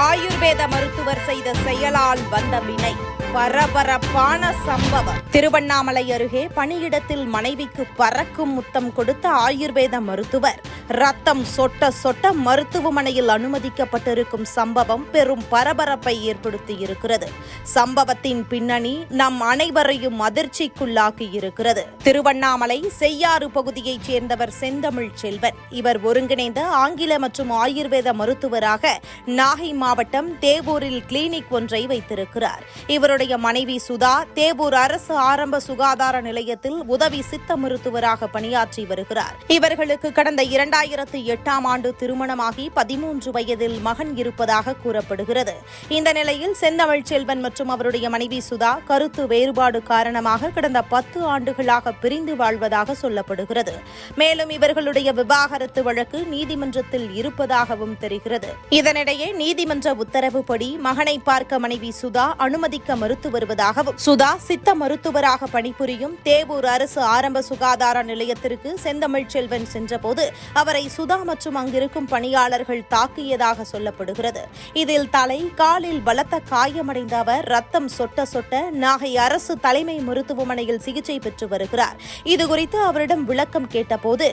ஆயுர்வேத மருத்துவர் செய்த செயலால் வந்த வினை. பரபரப்பான சம்பவம். திருவண்ணாமலை அருகே பணியிடத்தில் மனைவிக்கு பறக்கும் முத்தம் கொடுத்த ஆயுர்வேத மருத்துவர். ரத்தம் சொட்ட சொட்ட மருத்துவமனையில் அனுமதிக்கப்பட்டிருக்கும் சம்பவம் பெரும் பரபரப்பை ஏற்படுத்தியிருக்கிறது. சம்பவத்தின் பின்னணி நம் அனைவரையும் அதிர்ச்சிக்குள்ளாக்கி இருக்கிறது திருவண்ணாமலை செய்யாறு பகுதியைச் சேர்ந்தவர் செந்தமிழ் செல்வன். இவர் ஒருங்கிணைந்த ஆங்கில மற்றும் ஆயுர்வேத மருத்துவராக நாகை மாவட்டம் தேவூரில் கிளினிக் ஒன்றை வைத்திருக்கிறார். இவருடைய அவருடைய மனைவி சுதா தேவூர் அரசு ஆரம்ப சுகாதார நிலையத்தில் உதவி சித்த மருத்துவராக பணியாற்றி வருகிறார். இவர்களுக்கு கடந்த இரண்டாயிரத்து எட்டாம் ஆண்டு திருமணமாகி பதிமூன்று வயதில் மகன் இருப்பதாக கூறப்படுகிறது. இந்த நிலையில் செந்தமிழ் செல்வன் மற்றும் அவருடைய மனைவி சுதா கருத்து வேறுபாடு காரணமாக கடந்த பத்து ஆண்டுகளாக பிரிந்து வாழ்வதாக சொல்லப்படுகிறது. மேலும் இவர்களுடைய விவாகரத்து வழக்கு நீதிமன்றத்தில் இருப்பதாகவும் தெரிகிறது. இதனிடையே நீதிமன்ற உத்தரவுப்படி மகனை பார்க்க மனைவி சுதா அனுமதிக்க மறு மறுத்து வருவதாகவும் சுதா சித்த மருத்துவராக பணிபுரியும் தேவூர் அரசு ஆரம்ப சுகாதார நிலையத்திற்கு செந்தமிழ் செல்வன் சென்றபோது அவரை சுதா மற்றும் அங்கிருக்கும் பணியாளர்கள் தாக்கியதாக சொல்லப்படுகிறது. இதில் தலை காலில் பலத்த காயமடைந்த அவர் ரத்தம் சொட்ட சொட்ட நாகை அரசு தலைமை மருத்துவமனையில் சிகிச்சை பெற்று வருகிறார். இதுகுறித்து அவரிடம் விளக்கம் கேட்டபோது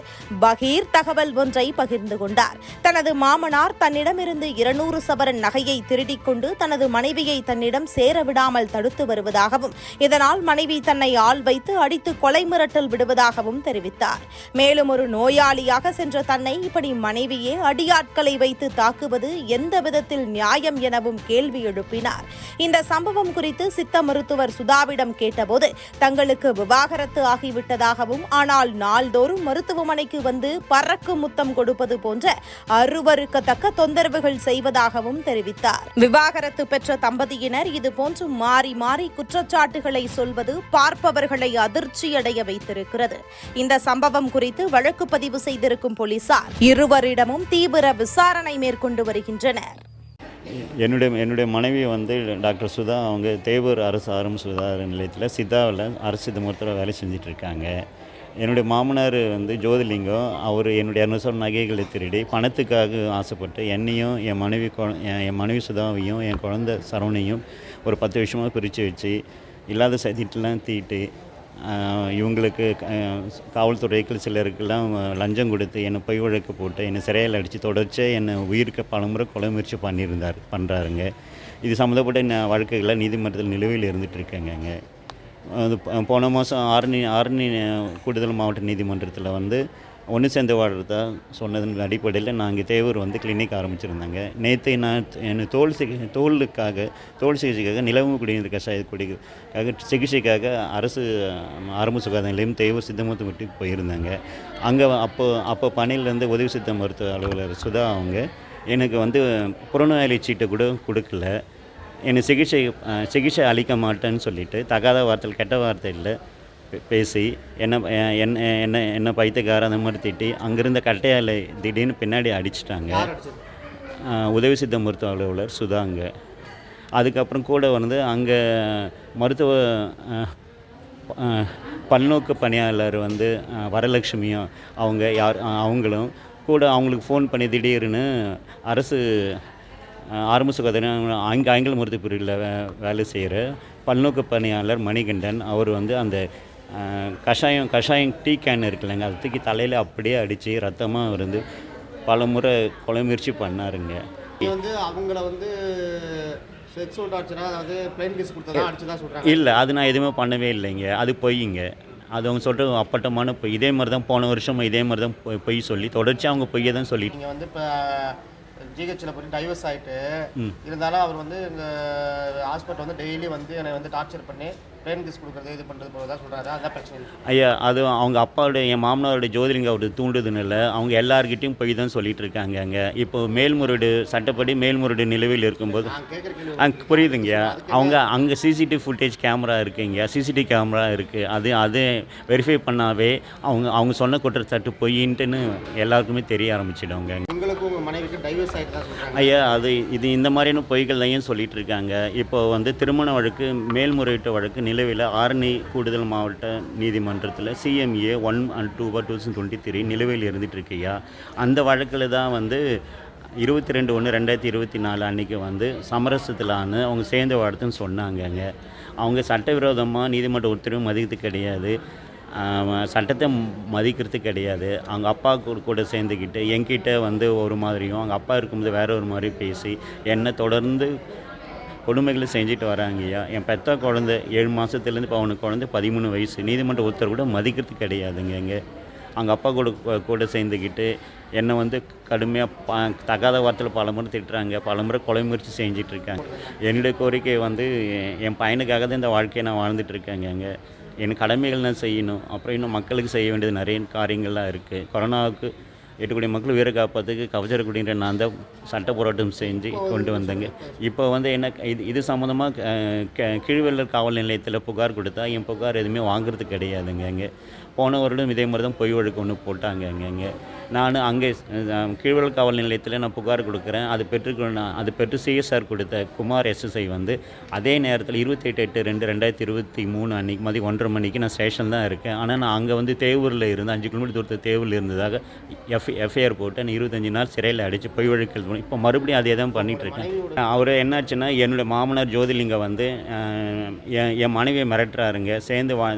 பகீர் தகவல் ஒன்றை பகிர்ந்து கொண்டார். தனது மாமனார் தன்னிடமிருந்து இருநூறு சவரன் நகையை திருடிக் கொண்டு தனது மனைவியை தன்னிடம் சேர விடாமல் தடுத்து வருவதாகவும் இதனால் மனைவி தன்னை ஆள் வைத்து அடித்து கொலை மிரட்டல் விடுவதாகவும் தெரிவித்தார். மேலும் ஒரு நோயாளியாக சென்ற தன்னை இப்படி மனைவியே அடியாட்களை வைத்து தாக்குவது எந்த விதத்தில் நியாயம் எனவும் கேள்வி எழுப்பினார். இந்த சம்பவம் குறித்து சித்த மருத்துவர் சுதாவிடம் கேட்டபோது தங்களுக்கு விவாகரத்து ஆகிவிட்டதாகவும் ஆனால் நாள்தோறும் மருத்துவமனைக்கு வந்து பறக்கு முத்தம் கொடுப்பது போன்ற அருவருக்கத்தக்க தொந்தரவுகள் செய்வதாகவும் தெரிவித்தார். விவாகரத்து பெற்ற தம்பதியினர் இதுபோன்று மாறி மாறி மாறி குற்றச்சாட்டுகளை சொல்வது பார்ப்பவர்களை அதிர்ச்சியடைய வைத்திருக்கிறது. இந்த சம்பவம் குறித்து வழக்கு பதிவு செய்திருக்கும் போலீசார் இருவரிடமும் தீவிர விசாரணை மேற்கொண்டு வருகின்றனர். என்னுடைய என்னுடைய மனைவி வந்து டாக்டர் சுதா அவங்க தேவூர் அரசு ஆரம்ப சுகாதார நிலையத்தில் சித்தாவில் அரசு மருத்துவ வேலை செஞ்சிட்ருக்காங்க என்னுடைய மாமனார் வந்து ஜோதிலிங்கம் அவர் என்னுடைய இரநூறு நகைகளை திருடி பணத்துக்காக ஆசைப்பட்டு என்னையும் என் மனைவி என் என் மனைவி சுதாவையும் என் குழந்தை சரவணையும் ஒரு பத்து வருஷமாக பிரித்து வச்சு இல்லாத சதிட்டெலாம் தீட்டு இவங்களுக்கு காவல்துறைக்கு சிலருக்கெல்லாம் லஞ்சம் கொடுத்து என்னை பொய் வழக்கு போட்டு என்னை சிறையில் அடித்து தொடர்ச்சியாக என்னை உயிருக்கு பலமுறை கொலை முயற்சி பண்ணியிருந்தார் பண்ணுறாருங்க இது சம்மந்தப்பட்ட என்ன வழக்குகளை நீதிமன்றத்தில் நிலுவையில் இருந்துகிட்டு இருக்கேங்க அது போன மாதம் ஆரணி ஆரணி கூடுதல் மாவட்ட நீதிமன்றத்தில் வந்து ஒன்று சேர்ந்து வாழ்றதா சொன்னதன் அடிப்படையில் நாங்கள் தேவூர் வந்து கிளினிக் ஆரம்பிச்சிருந்தாங்க. நேற்று நான் என் தோல் சிகி தோலுக்காக தோல் சிகிச்சைக்காக நிலவு குடிநீர் கஷாய குடிக்காக சிகிச்சைக்காக அரசு ஆரம்ப சுகாதார நிலையம் தேவூர் சித்தமத்து வீட்டுக்கு போயிருந்தாங்க. அங்கே அப்போ அப்போ பணியிலேருந்து உதவி சித்த மருத்துவ அலுவலர் சுதா அவங்க எனக்கு வந்து புறநோயாளி சீட்டை கூட கொடுக்கல. என்னை சிகிச்சை சிகிச்சை அளிக்க மாட்டேன்னு சொல்லிட்டு தகாத வார்த்தையில் கெட்ட வார்த்தையில் பே- பேசி என்ன என்ன என்ன என்ன பைத்தியக்கார அந்த மாதிரி திட்டி அங்கேருந்த கட்டையால் திடீர்னு பின்னாடி அடிச்சிட்டாங்க. உதவி சித்த மருத்துவ அலுவலர் சுதாங்க. அதுக்கப்புறம் கூட வந்து அங்கே மருத்துவ பல்நோக்கு பணியாளர் வந்து வரலட்சுமியும் அவங்க யார் அவங்களும் கூட அவங்களுக்கு ஃபோன் பண்ணி திடீர்னு அரசு ஆரம்ப சுகாதாரம் ஆங்க ஆங்கில மருத்துவ பிரிவில் வே வேலை செய்கிற பல்நோக்கு பணியாளர் மணிகண்டன் அவர் வந்து அந்த கஷாயம் கஷாயம் டீ கேன் இருக்குல்லங்க அது தூக்கி தலையில் அப்படியே அடித்து ரத்தமாக இருந்து பல முறை கொலை முயற்சி பண்ணாருங்க. வந்து அவங்கள வந்து செக்ஸுவல் டார்ச்சரா அதாவது பிளைன் கேஸ் கொடுத்ததா அடிச்சு தான் சொல்றாங்க? இல்லை அது நான் எதுவுமே பண்ணவே இல்லைங்க. அது பொய்யுங்க அது அவங்க சொல்கிற அப்பட்டமான பொய். இதே மாதிரி தான் போன வருஷம் இதே மாதிரி தான் பொய் சொல்லி தொடர்ச்சியாக அவங்க பொய்யை தான் சொல்லிட்டு வந்து இப்போ ஜிஹெச்சில் போய் டைவர்ஸ் ஆயிட்டு இருந்தாலும் அவர் வந்து இந்த ஹாஸ்பிட்டல் வந்து டெய்லி வந்து என்னை வந்து டார்ச்சர் பண்ணி பிளைன் கேஸ் கொடுக்குறது இது பண்ணுறது போல தான் சொல்றாரு. அதான் பிரச்சனை. இல்லை ஐயா அது அவங்க அப்பாவுடைய என் மாமனாருடைய ஜோதிலிங்க அவர் தூண்டுதுனால அவங்க எல்லார்கிட்டையும் பொய் தான் சொல்லிட்டு இருக்காங்க அங்கே. இப்போ மேல்முறையீடு சட்டப்படி மேல்முறையீடு நிலுவையில் இருக்கும்போது அங்கே புரியுதுங்க. அவங்க அங்கே சிசிடிவி ஃபுட்டேஜ் கேமரா இருக்குங்க. சிசிடிவி கேமரா இருக்குது அது அது வெரிஃபை பண்ணாவே அவங்க அவங்க சொன்ன குற்றச்சாட்டு பொய்ன்ட்டுன்னு எல்லாருக்குமே தெரிய ஆரம்பிச்சிடுவாங்க உங்களுக்கும் உங்கள் மனைவிக்கு டைவர்ஸ் ஆகிட்டு சொல்கிறாங்க ஐயா அது இது இந்த மாதிரியான பொய்கள்லையும் சொல்லிட்டு இருக்காங்க இப்போ வந்து திருமண வழக்கு மேல்முறையீட்டு வழக்கு நிலவில் ஆரணி கூடுதல் மாவட்ட நீதிமன்றத்தில் CMA one and two two thousand twenty three நிலுவையில் இருந்துட்டு இருக்கையா அந்த வழக்கில் தான் வந்து இருபத்தி ரெண்டு ஒன்று ரெண்டாயிரத்தி இருபத்தி நாலு அன்றைக்கி வந்து சமரசத்திலான்னு அவங்க சேர்ந்து வார்த்தைன்னு சொன்னாங்கங்க. அவங்க சட்டவிரோதமாக நீதிமன்ற உத்தரவு மதிக்கிறது கிடையாது. சட்டத்தை மதிக்கிறது கிடையாது. அவங்க அப்பா கூட கூட சேர்ந்துக்கிட்டு என்கிட்ட வந்து ஒரு மாதிரியும் அவங்க அப்பா இருக்கும்போது வேற ஒரு மாதிரி பேசி என்னை தொடர்ந்து கொடுமைகளை செஞ்சுட்டு வராங்கய்யா என் பெத்த குழந்தை ஏழு மாதத்துலேருந்து இப்போ அவனுக்கு குழந்தை பதிமூணு வயசு. நீதிமன்ற உத்தரவு கூட மதிக்கிறது கிடையாதுங்க இங்கே. அவங்க அப்பா கூட கூட சேர்ந்துக்கிட்டு என்னை வந்து கடுமையாக பா தகாத வார்த்தையில் பல முறை திட்டுறாங்க. பல முறை கொலை முயற்சி செஞ்சிட்ருக்காங்க என்னுடைய கோரிக்கை வந்து என் பையனுக்காக தான் இந்த வாழ்க்கையை நான் வாழ்ந்துட்டுருக்கேங்க அங்கே என் கடமைகள் நான் செய்யணும். அப்புறம் இன்னும் மக்களுக்கு செய்ய வேண்டியது நிறைய காரியங்கள்லாம் இருக்குது கொரோனாவுக்கு எட்டு கோடி மக்கள் உயிரை காப்பாற்றுக்கு கவச்சர குடின்ற நான் தான் சட்ட போராட்டம் செஞ்சு கொண்டு வந்தேங்க. இப்போ வந்து என்ன இது இது சம்மந்தமாக கீழ்வெள்ளர் காவல் நிலையத்தில் புகார் கொடுத்தா என் புகார் எதுவுமே வாங்குறது கிடையாதுங்க இங்கே போன வருடம் இதே மாதிரி தான் பொய் வழக்கு ஒன்று போட்டாங்க அங்கே இங்கே நான் அங்கே கீழ்வல் காவல் நிலையத்தில் நான் புகார் கொடுக்குறேன். அது பெற்றுக்கொள்ள அது பெற்று சிஎஸ்ஆர் கொடுத்த குமார் எஸ்எஸ்ஐ வந்து அதே நேரத்தில் இருபத்தி எட்டு எட்டு ரெண்டு ரெண்டாயிரத்தி இருபத்தி மூணு அன்றைக்கி மதியம் ஒன்றரை மணிக்கு நான் ஸ்டேஷன் தான் இருக்கேன். ஆனால் நான் அங்கே வந்து தேவூரில் இருந்து அஞ்சு கிலோமீட்டர் தூரத்தில் தேவூரில் இருந்ததாக எஃப் எஃப்ஐஆர் போட்டு நான் இருபத்தஞ்சி நாள் சிறையில் அடித்து பொய் வழக்கில் இப்போ மறுபடியும் அதே தான் பண்ணிகிட்ருக்கேன் அவர் என்னாச்சுன்னா என்னுடைய மாமனார் ஜோதிலிங்கம் வந்து என் என் மனைவியை மிரட்டுறாருங்க. சேர்ந்து வா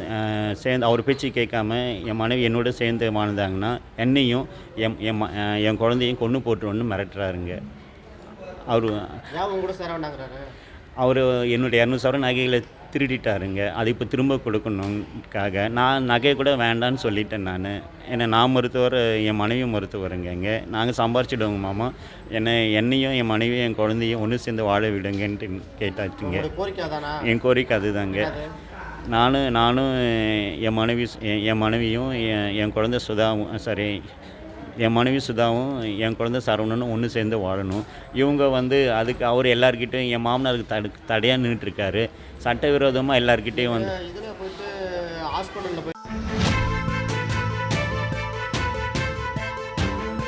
சேர்ந்து அவர் பேச்சு கேட்காம என் மனைவி என்னோட சேர்ந்து வாழ்ந்தாங்கன்னா என்னையும் என் என் என் குழந்தையும் கொன்று போட்டுருவோன்னு மிரட்டுறாருங்க. அவர் கூட அவர் என்னுடைய இரநூறு சவரன் நகைகளை திருடிட்டாருங்க. அது இப்போ திரும்ப கொடுக்கணுக்காக நான் நகை கூட வேண்டான்னு சொல்லிட்டேன் நான். ஏன்னா நான் மருத்துவர் என் மனைவி மருத்துவருங்க இங்கே. நாங்கள் சம்பாரிச்சிடுவோங்க மாமா. என்னை என்னையும் என் மனைவியும் என் குழந்தையும் ஒன்று சேர்ந்து வாழ விடுங்கன்ட்டு கேட்டாச்சுங்க. என் கோரிக்கை அதுதாங்க. நானும் நானும் என் மனைவி என் என் மனைவியும் என் என் குழந்தை சுதாவும் சாரி என் மனைவி சுதாவும் என் குழந்தை சரவணனும் ஒன்று சேர்ந்து வாழணும். இவங்க வந்து அதுக்கு அவர் எல்லாருக்கிட்டையும் என் மாமனாருக்கு தடு தடையாக நின்றுட்டுருக்காரு சட்டவிரோதமாக எல்லாருக்கிட்டேயும் வந்து